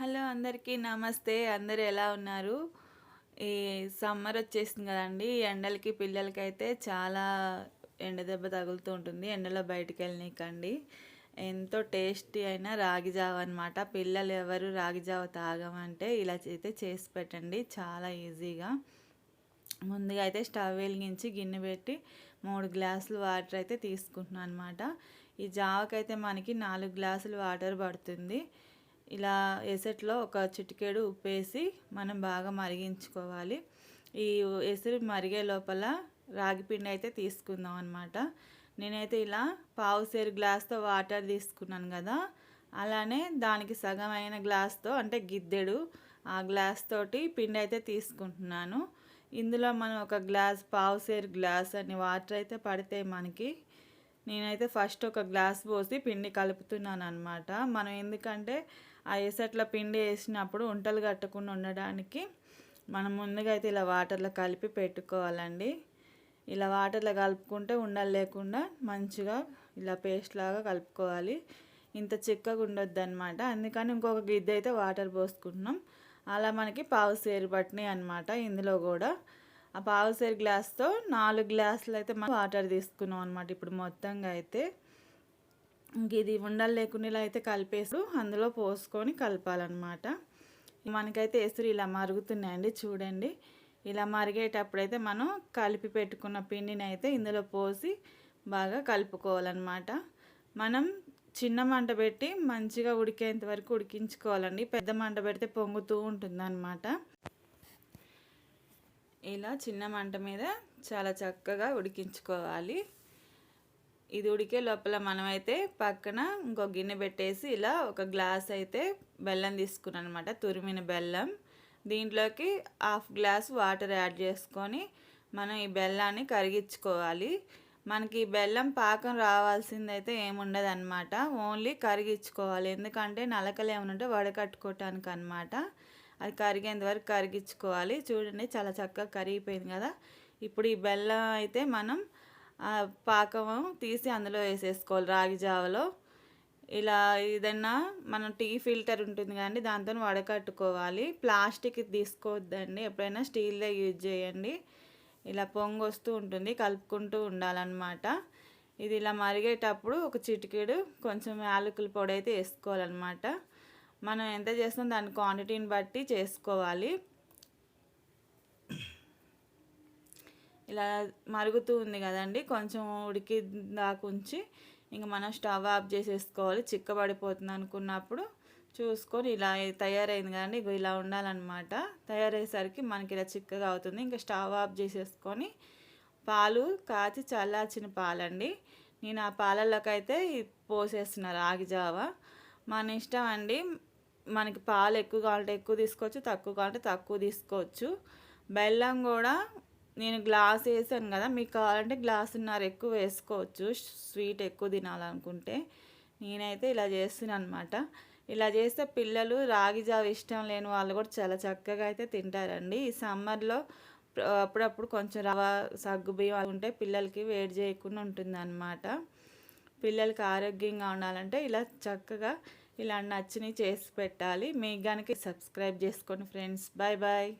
Hello అందరికీ నమస్తే అందరు ఎలా ఉన్నారు? ఈ సమ్మర్ వచ్చేసింది కదండి ఈ ఎండలకి పిల్లలకైతే చాలా ఎండ దెబ్బ తగులుతూ ఉంటుంది ఎండలో బయటికి వెళ్ళనీకండి ఎంతో టేస్టీ అయిన రాగి జావ అనమాట పిల్లలు ఎవరు రాగి జావ తాగమంటే ఇలా అయితే చేసి పెట్టండి చాలా ఈజీగా. ముందుగా అయితే స్టవ్ వెలిగించి గిన్నె పెట్టి మూడు గ్లాసులు వాటర్ అయితే తీసుకుంటున్నాను అనమాట ఈ జావకైతే మనకి నాలుగు గ్లాసులు వాటర్ పడుతుంది. ఇలా ఎసట్లో ఒక చిటికేడు ఉప్పు వేసి మనం బాగా మరిగించుకోవాలి. ఈ ఎసురు మరిగే లోపల రాగి పిండి అయితే తీసుకుందాం అనమాట నేనైతే ఇలా పావు సేరు గ్లాస్తో వాటర్ తీసుకున్నాను కదా. అలానే దానికి సగమైన గ్లాస్తో అంటే గిద్దెడు ఆ గ్లాస్ తోటి పిండి అయితే తీసుకుంటున్నాను. ఇందులో మనం ఒక గ్లాస్ పావు సేరు గ్లాస్ అని వాటర్ అయితే పడితే మనకి నేనైతే ఫస్ట్ ఒక గ్లాస్ పోసి పిండి కలుపుతున్నాను అనమాట మనం ఎందుకంటే ఆ ఎసట్ల పిండి వేసినప్పుడు ఉంటలు కట్టకుండా ఉండడానికి మనం ముందుగా అయితే ఇలా వాటర్లో కలిపి పెట్టుకోవాలండి. ఇలా వాటర్లో కలుపుకుంటే ఉండలు లేకుండా మంచిగా ఇలా పేస్ట్ లాగా కలుపుకోవాలి. ఇంత చిక్కగా ఉండొద్దు అనమాట అందుకని ఇంకొక గిద్దె అయితే వాటర్ పోసుకుంటున్నాం. అలా మనకి పావు సేరు పట్టినాయి అనమాట ఇందులో కూడా. ఆ పావుసేరు గ్లాస్తో నాలుగు గ్లాసులు అయితే మనం వాటర్ తీసుకున్నాం అనమాట ఇప్పుడు మొత్తంగా అయితే ఇంక ఇది ఉండలు లేకుండా అయితే కలిపేసి అందులో పోసుకొని కలపాలన్నమాట. మనకైతే ఎసురు ఇలా మరుగుతున్నాయండి చూడండి. ఇలా మరిగేటప్పుడైతే మనం కలిపి పెట్టుకున్న పిండిని అయితే ఇందులో పోసి బాగా కలుపుకోవాలన్నమాట. మనం చిన్న మంట పెట్టి మంచిగా ఉడికేంత వరకు ఉడికించుకోవాలండి. పెద్ద మంట పెడితే పొంగుతూ ఉంటుందన్నమాట. ఇలా చిన్న మంట మీద చాలా చక్కగా ఉడికించుకోవాలి. ఇది ఉడికే లోపల మనమైతే పక్కన ఇంకో గిన్నె పెట్టేసి ఇలా ఒక గ్లాస్ అయితే బెల్లం తీసుకున్నాను అనమాట తురిమిన బెల్లం. దీంట్లోకి హాఫ్ గ్లాస్ వాటర్ యాడ్ చేసుకొని మనం ఈ బెల్లాన్ని కరిగించుకోవాలి. మనకి ఈ బెల్లం పాకం రావాల్సిందైతే ఏముండదు అనమాట ఓన్లీ కరిగించుకోవాలి. ఎందుకంటే నలకలు ఏమైనా ఉంటే వడకట్టుకోవటానికి అనమాట అది కరిగేంత వరకు కరిగించుకోవాలి. చూడండి చాలా చక్కగా కరిగిపోయింది కదా. ఇప్పుడు ఈ బెల్లం అయితే మనం పాకం తీసి అందులో వేసేసుకోవాలి రాగి జావలో. ఇలా ఏదన్నా మనం టీ ఫిల్టర్ ఉంటుంది కానీ దాంతో వడకట్టుకోవాలి. ప్లాస్టిక్ తీసుకోవద్దండి ఎప్పుడైనా స్టీల్దే యూజ్ చేయండి. ఇలా పొంగు వస్తూ ఉంటుంది కలుపుకుంటూ ఉండాలన్నమాట. ఇది ఇలా మరిగేటప్పుడు ఒక చిటికెడు కొంచెం యాలకుల పొడి అయితే వేసుకోవాలన్నమాట. మనం ఎంత చేస్తాం దాని క్వాంటిటీని బట్టి చేసుకోవాలి. ఇలా మరుగుతూ ఉంది కదండి కొంచెం ఉడికి దాకుంచి ఉంచి ఇంక మనం స్టవ్ ఆఫ్ చేసేసుకోవాలి. చిక్కబడిపోతుంది అనుకున్నప్పుడు చూసుకొని ఇలా తయారైంది కానీ ఇలా ఉండాలన్నమాట. తయారయ్యేసరికి మనకి ఇలా చిక్కగా అవుతుంది. ఇంకా స్టవ్ ఆఫ్ చేసేసుకొని పాలు కాచి చల్లార్చిన పాలండి. నేను ఆ పాలలోకి అయితే పోసేస్తున్నా రాగి మన ఇష్టం అండి మనకి పాలు ఎక్కువ కావాలంటే ఎక్కువ తీసుకోవచ్చు తక్కువ కావాలంటే తక్కువ తీసుకోవచ్చు. బెల్లం కూడా నేను గ్లాస్ వేసాను కదా మీకు కావాలంటే గ్లాసున్నర ఎక్కువ వేసుకోవచ్చు. స్వీట్ ఎక్కువ తినాలనుకుంటే. నేనైతే ఇలా చేస్తున్నాను అనమాట ఇలా చేస్తే పిల్లలు రాగి జావ ఇష్టం లేని వాళ్ళు కూడా చాలా చక్కగా అయితే తింటారండి. ఈ సమ్మర్లో అప్పుడప్పుడు కొంచెం రవ సగ్గు బియ్యం ఉంటే పిల్లలకి వేడి చేయకుండా ఉంటుంది అనమాట పిల్లలకి ఆరోగ్యంగా ఉండాలంటే ఇలా చక్కగా ఇలా నచ్చినవి చేసి పెట్టాలి. మీకు కనుక సబ్స్క్రైబ్ చేసుకోండి ఫ్రెండ్స్. Bye bye